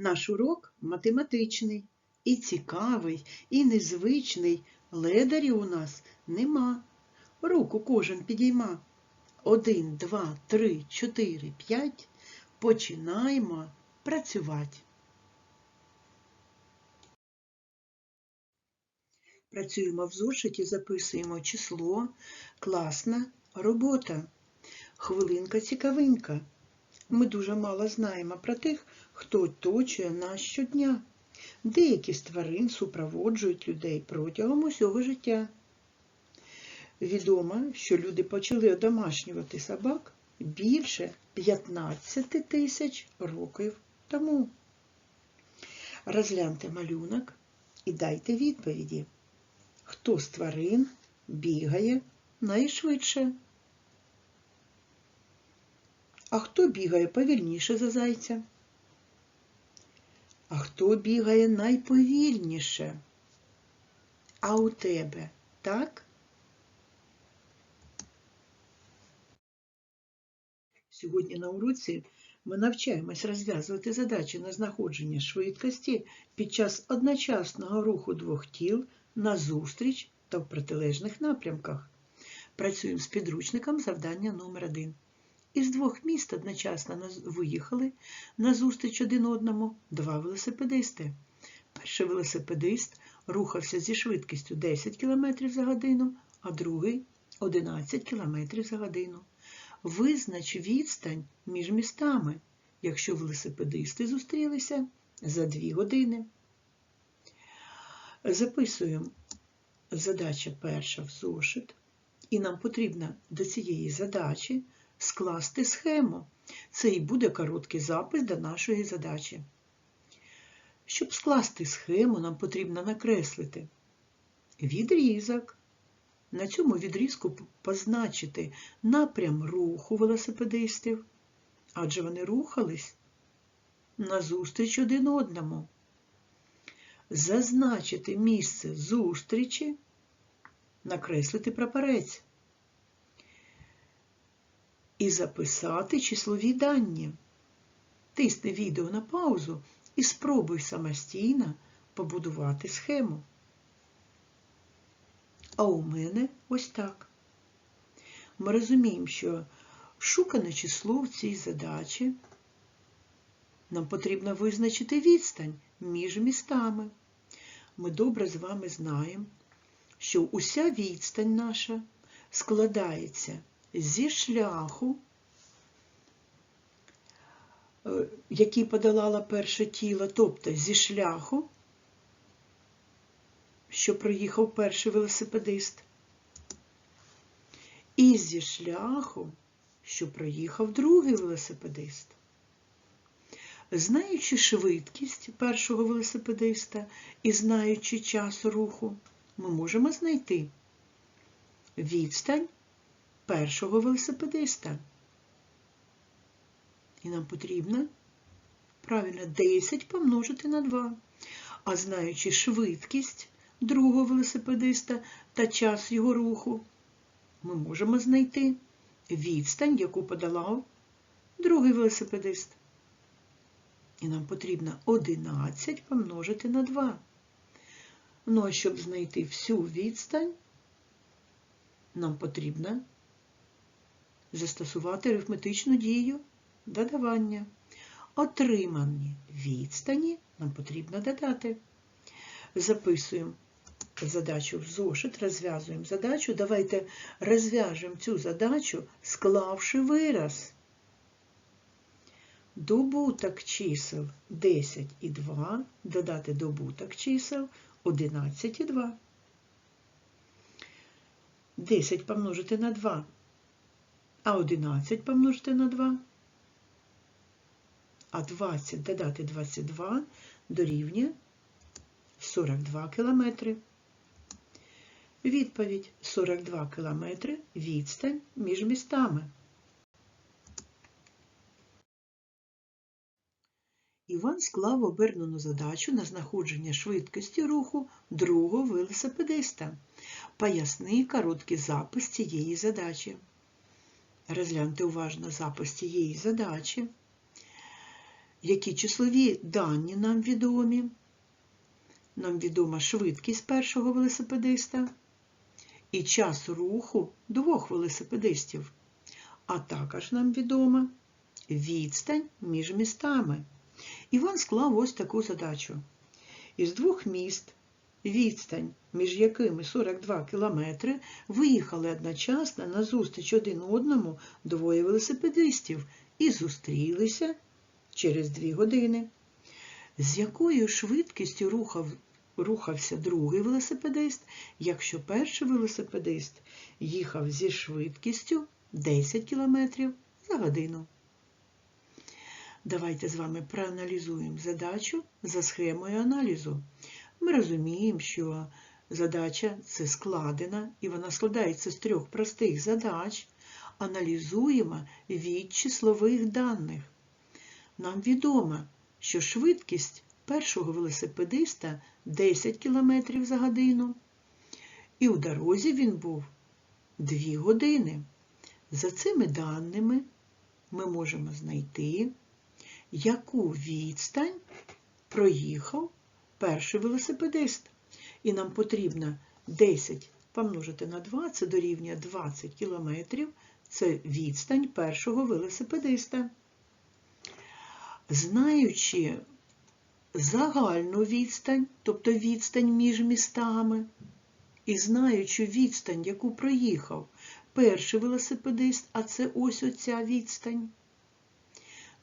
Наш урок математичний, і цікавий, і незвичний. Ледарів у нас нема. Руку кожен підійма. Один, два, три, чотири, п'ять. Починаємо працювати. Працюємо в зошиті, записуємо число, класна робота, хвилинка цікавинка. Ми дуже мало знаємо про тих, хто оточує нас щодня. Деякі з тварин супроводжують людей протягом усього життя. Відомо, що люди почали одомашнювати собак більше 15 тисяч років тому. Розгляньте малюнок і дайте відповіді. Хто з тварин бігає найшвидше? А хто бігає повільніше за зайця? А хто бігає найповільніше? А у тебе так? Сьогодні на уроці ми навчаємось розв'язувати задачі на знаходження швидкості під час одночасного руху двох тіл назустріч та в протилежних напрямках. Працюємо з підручником завдання номер 1 Із двох міст одночасно виїхали назустріч один одному два велосипедисти. Перший велосипедист рухався зі швидкістю 10 км за годину, а другий 11 км за годину. Визнач відстань між містами, якщо велосипедисти зустрілися за 2 години. Записуємо задача перша в зошит, і нам потрібно до цієї задачі скласти схему. Це і буде короткий запис до нашої задачі. Щоб скласти схему, нам потрібно накреслити відрізок. На цьому відрізку позначити напрям руху велосипедистів, адже вони рухались назустріч один одному. Зазначити місце зустрічі, накреслити прапорець і записати числові дані. Тисни відео на паузу і спробуй самостійно побудувати схему. А у мене ось так. Ми розуміємо, що шукане число в цій задачі нам потрібно визначити відстань між містами. Ми добре з вами знаємо, що уся відстань наша складається зі шляху, е, який подолало перше тіло, тобто зі шляху, що проїхав перший велосипедист, і зі шляху, що проїхав другий велосипедист. Знаючи швидкість першого велосипедиста і знаючи час руху, ми можемо знайти відстань першого велосипедиста. І нам потрібно правильно 10 помножити на 2. А знаючи швидкість другого велосипедиста та час його руху, ми можемо знайти відстань, яку подолав другий велосипедист. І нам потрібно 11 помножити на 2. Ну, а щоб знайти всю відстань, нам потрібно застосувати арифметичну дію додавання. Отримані відстані нам потрібно додати. Записуємо задачу в зошит, розв'язуємо задачу. Давайте розв'яжемо цю задачу, склавши вираз. Добуток чисел 10 і 2, додати добуток чисел 11 і 2. 10 помножити на 2, а 11 помножити на 2, а 20 додати 22 дорівнює 42 кілометри. Відповідь 42 кілометри відстань між містами. Іван склав обернену задачу на знаходження швидкості руху другого велосипедиста. Поясни короткий запис цієї задачі. Розгляньте уважно запис цієї задачі. Які числові дані нам відомі? Нам відома швидкість першого велосипедиста і час руху двох велосипедистів. А також нам відома відстань між містами. Іван склав ось таку задачу. Із двох міст, відстань, між якими 42 кілометри, виїхали одночасно на зустріч один одному двоє велосипедистів і зустрілися через дві години. З якою швидкістю рухав, рухався другий велосипедист, якщо перший велосипедист їхав зі швидкістю 10 км за годину? Давайте з вами проаналізуємо задачу за схемою аналізу. Ми розуміємо, що задача це складена, і вона складається з трьох простих задач. Аналізуємо від числових даних. Нам відомо, що швидкість першого велосипедиста 10 км за годину, і у дорозі він був 2 години. За цими даними ми можемо знайти яку відстань проїхав перший велосипедист. І нам потрібно 10 помножити на 2, це дорівнює 20 кілометрів. Це відстань першого велосипедиста. Знаючи загальну відстань, тобто відстань між містами, і знаючи відстань, яку проїхав перший велосипедист, а це ось оця відстань,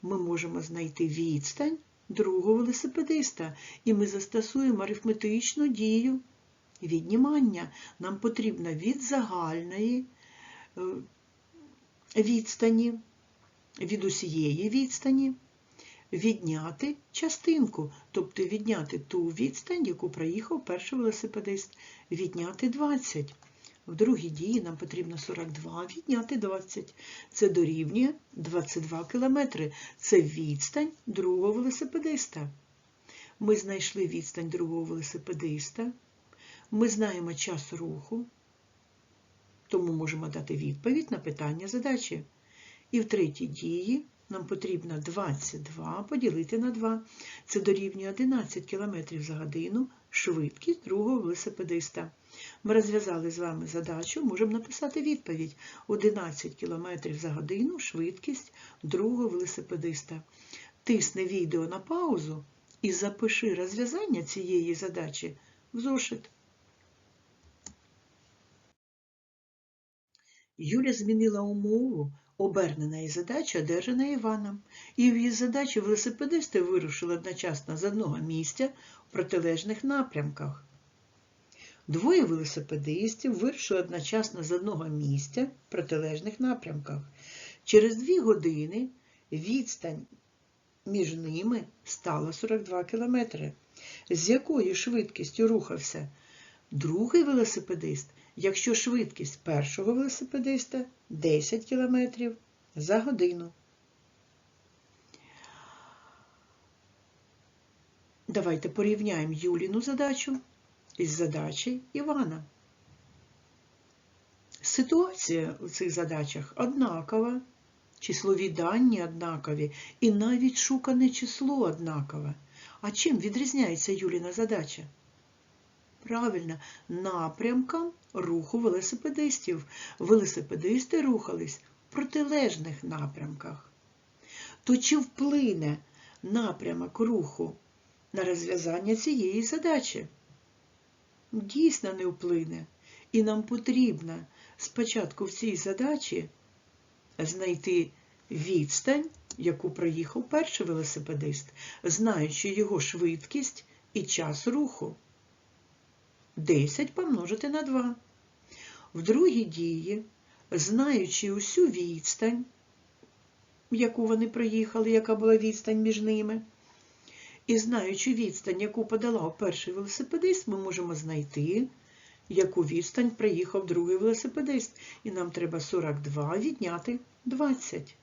ми можемо знайти відстань другого велосипедиста, і ми застосуємо арифметичну дію віднімання. Нам потрібно від загальної е, відстані, від усієї відстані, відняти частинку, тобто відняти ту відстань, яку проїхав перший велосипедист, відняти 20. В другій дії нам потрібно 42 відняти 20. Це дорівнює 22 кілометри. Це відстань другого велосипедиста. Ми знайшли відстань другого велосипедиста. Ми знаємо час руху, тому можемо дати відповідь на питання задачі. І в третій дії нам потрібно 22 поділити на 2. Це дорівнює 11 км за годину швидкість другого велосипедиста. Ми розв'язали з вами задачу, можемо написати відповідь 11 км за годину швидкість другого велосипедиста. Тисни відео на паузу і запиши розв'язання цієї задачі в зошит. Юля змінила умову обернена і задача одержана Іваном. І в її задачі велосипедисти вирушили одночасно з одного місця протилежних напрямках. Двоє велосипедистів вирушили одночасно з одного місця в протилежних напрямках. Через дві години відстань між ними стала 42 кілометри. З якою швидкістю рухався другий велосипедист, якщо швидкість першого велосипедиста 10 км за годину. Давайте порівняємо Юліну задачу із задачі Івана. Ситуація у цих задачах однакова, числові дані однакові і навіть шукане число однакове. А чим відрізняється Юліна задача? Правильно, напрямкам руху велосипедистів. Велосипедисти рухались в протилежних напрямках. То чи вплине напрямок руху на розв'язання цієї задачі? Дійсно не вплине. І нам потрібно спочатку в цій задачі знайти відстань, яку проїхав перший велосипедист, знаючи його швидкість і час руху. 10 помножити на 2. В другій дії, знаючи усю відстань, яку вони проїхали, яка була відстань між ними, і знаючи відстань, яку подолав перший велосипедист, ми можемо знайти, яку відстань проїхав другий велосипедист. І нам треба 42 відняти 20.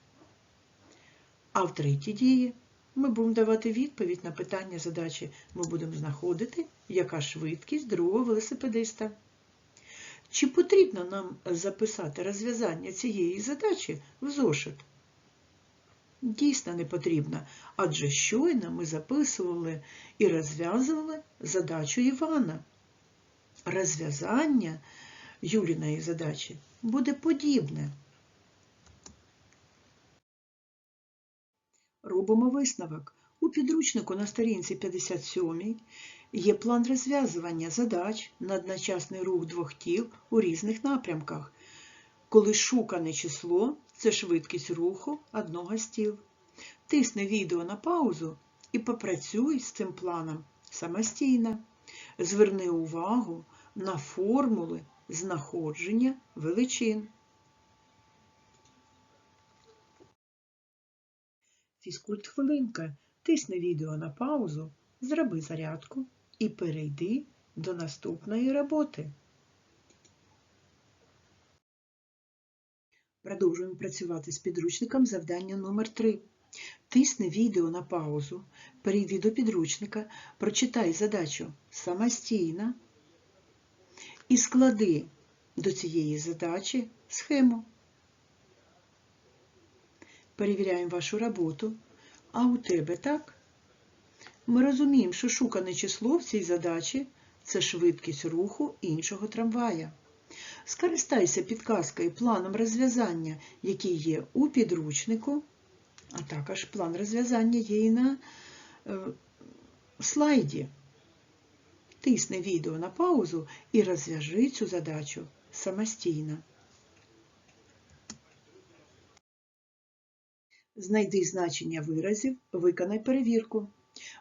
А в третій дії ми будемо давати відповідь на питання задачі. Ми будемо знаходити, яка швидкість другого велосипедиста. Чи потрібно нам записати розв'язання цієї задачі в зошит? Дійсно не потрібна, адже щойно ми записували і розв'язували задачу Івана. Розв'язання Юліної задачі буде подібне. Робимо висновок. У підручнику на сторінці 57 є план розв'язування задач на одночасний рух двох тіл у різних напрямках, коли шукане число це швидкість руху одного з тіл. Тисни відео на паузу і попрацюй з цим планом самостійно. Зверни увагу на формули знаходження величин. Фізкульт хвилинка. Тисни відео на паузу, зроби зарядку і перейди до наступної роботи. Продовжуємо працювати з підручником завдання номер 3 Тисни відео на паузу, перейди до підручника, прочитай задачу самостійно і склади до цієї задачі схему. Перевіряємо вашу роботу. А у тебе так? Ми розуміємо, що шукане число в цій задачі це швидкість руху іншого трамвая. Скористайся підказкою планом розв'язання, який є у підручнику, а також план розв'язання є і на е, слайді. Тисни відео на паузу і розв'яжи цю задачу самостійно. Знайди значення виразів, виконай перевірку.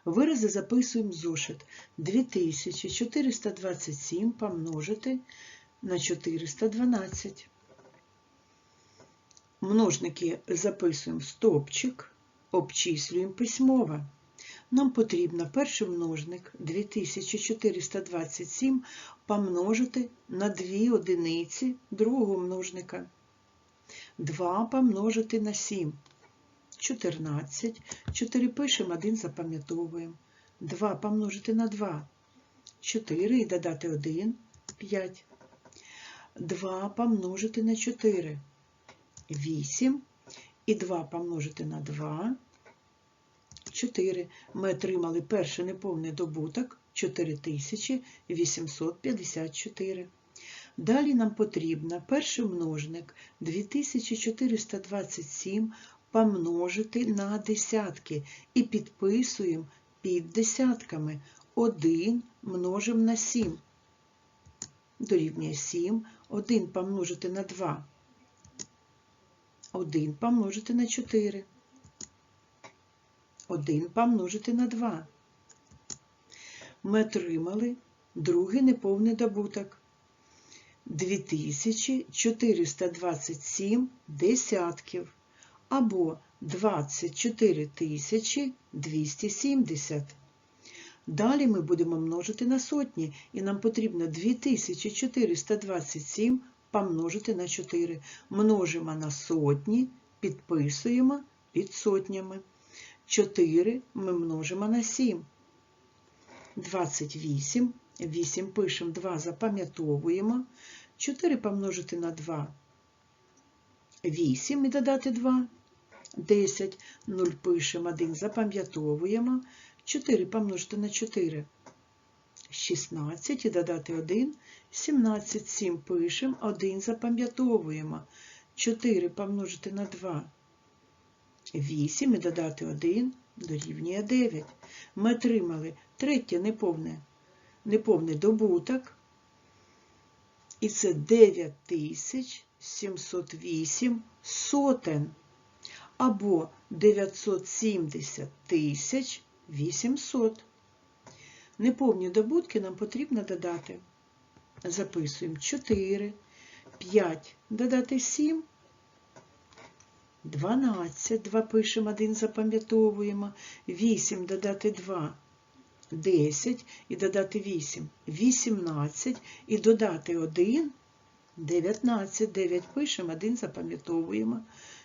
Вирази записуємо зошит 2427 помножити на 412. Множники записуємо в стопчик, обчислюємо письмово. Нам потрібно перший множник 2427 помножити на 2 одиниці другого множника. 2 помножити на 7. 14. 4 пишемо, 1 запам'ятовуємо. 2 помножити на 2. 4 і додати 1 5. 2 помножити на 4. 8. І 2 помножити на 2. 4. Ми отримали перший неповний добуток 4854. Далі нам потрібно перший множник 2427 помножити на десятки і підписуємо під десятками. 1 множимо на 7. Дорівнює 7. 1 помножити на 2. 1 помножити на 4. 1 помножити на 2. Ми отримали другий неповний добуток. 2427 десятків або 24 270. Далі ми будемо множити на сотні, і нам потрібно 2427 помножити на 4. Множимо на сотні, підписуємо під сотнями. 4 ми множимо на 7. 28. 8 пишемо 2, запам'ятовуємо. 4 помножити на 2. 8 і додати 2. 10. 0 пишемо 1, запам'ятовуємо. 4 помножити на 4. 16 і додати 1. 17. 7 пишемо, 1 запам'ятовуємо. 4 помножити на 2. 8 і додати 1 дорівнює 9. Ми отримали третє неповне, неповний добуток. І це 9708 сотен або 970 тисяч 800. Неповні добутки нам потрібно додати. Записуємо. 4, 5, додати 7, 12, 2 пишемо, 1 запам'ятовуємо, 8 додати 2, 10 і додати 8, 18 і додати 1, 19, 9 пишемо, 1 запам'ятовуємо,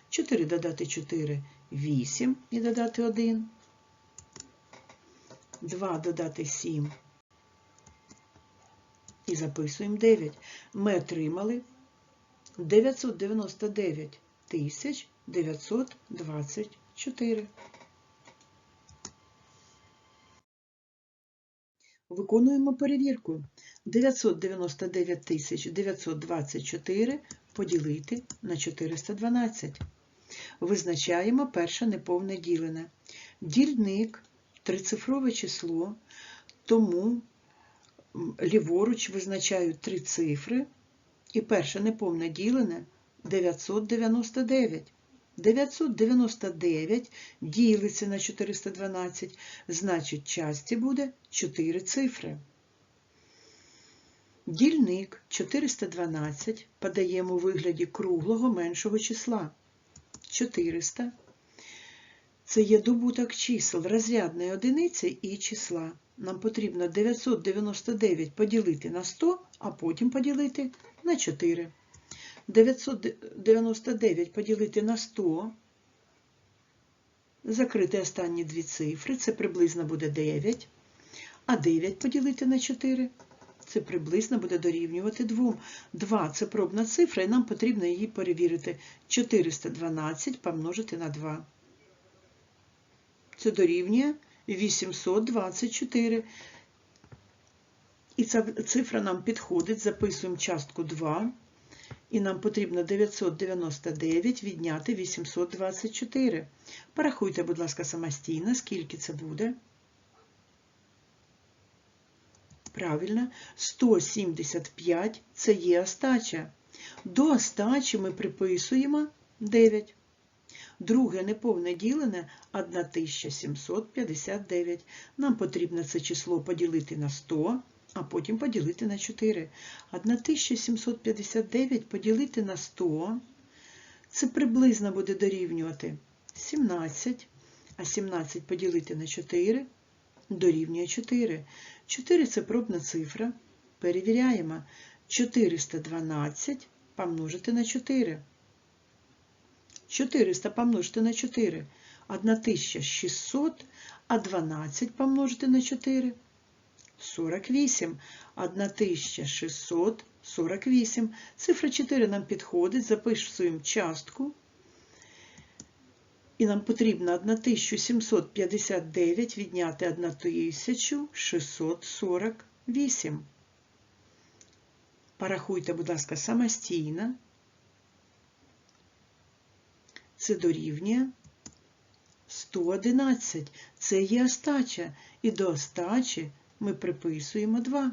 4 додати 4, 8 і додати 1, 2 додати 7 і записуємо 9. Ми отримали 999 тисяч 924. Виконуємо перевірку. 999 924 поділити на 412. Визначаємо перше неповне ділене. Дільник трицифрове число, тому ліворуч визначаю три цифри. І перше неповне ділене 999. 999 ділиться на 412, значить часті буде 4 цифри. Дільник 412 подаємо у вигляді круглого меншого числа. 400 це є добуток чисел розрядної одиниці і числа. Нам потрібно 999 поділити на 100, а потім поділити на 4. 999 поділити на 100, закрити останні дві цифри, це приблизно буде 9. А 9 поділити на 4, це приблизно буде дорівнювати 2. 2 це пробна цифра, і нам потрібно її перевірити. 412 помножити на 2. Це дорівнює 824. І ця цифра нам підходить, записуємо частку 2. І нам потрібно 999 відняти 824. Порахуйте, будь ласка, самостійно, скільки це буде. Правильно, 175 це є остача. До остачі ми приписуємо 9. Друге неповне ділене 1759. Нам потрібно це число поділити на 100, а потім поділити на 4. 1759 поділити на 100, це приблизно буде дорівнювати 17, а 17 поділити на 4 дорівнює 4. 4 це пробна цифра. Перевіряємо. 412 помножити на 4. 400 помножити на 4. 1600, а 12 помножити на 4. 48. 1648. Цифра 4 нам підходить, записуємо частку. І нам потрібно 1759 відняти 1648. Порахуйте, будь ласка, самостійно. Це дорівнює 111. Це є остача. І до остачі ми приписуємо 2.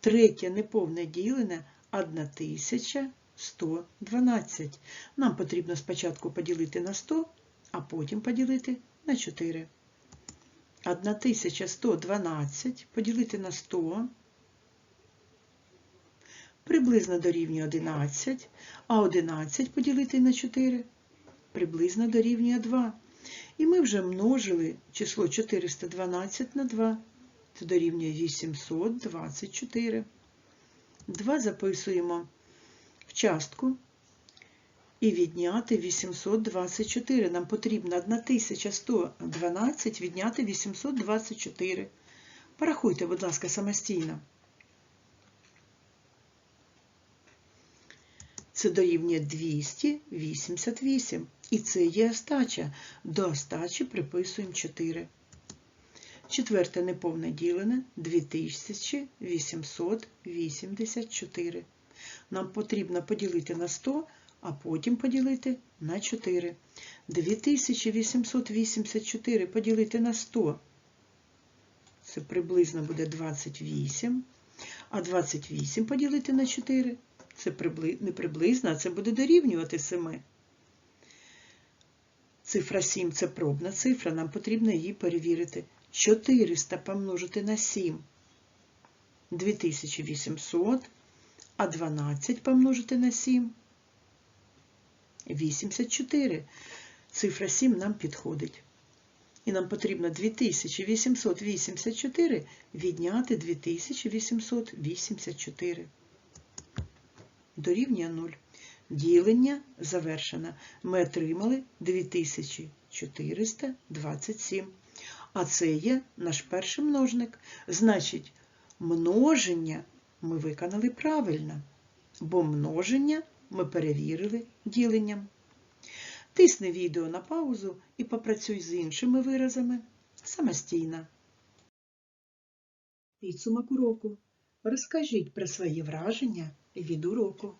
Третє неповне ділене 1112. Нам потрібно спочатку поділити на 100, а потім поділити на 4. 1112 поділити на 100 приблизно дорівнює 11, а 11 поділити на 4 приблизно дорівнює 2. І ми вже множили число 412 на 2. Це дорівнює 824. 2 записуємо в частку і відняти 824. Нам потрібно 1112 відняти 824. Порахуйте, будь ласка, самостійно. Це дорівнює 288. І це є остача. До остачі приписуємо 4. Четверте неповне ділене 2884. Нам потрібно поділити на 100, а потім поділити на 4. 2884 поділити на 100. Це приблизно буде 28. А 28 поділити на 4. Це не приблизно, а це буде дорівнювати 7. Цифра 7 це пробна цифра, нам потрібно її перевірити. 400 помножити на 7 2800, а 12 помножити на 7 84. Цифра 7 нам підходить. І нам потрібно 2884 відняти 2884. Дорівнює 0. Ділення завершено. Ми отримали 2427. А це є наш перший множник. Значить, множення ми виконали правильно, бо множення ми перевірили діленням. Тисни відео на паузу і попрацюй з іншими виразами самостійно. Підсумок уроку. Розкажіть про свої враження від уроку.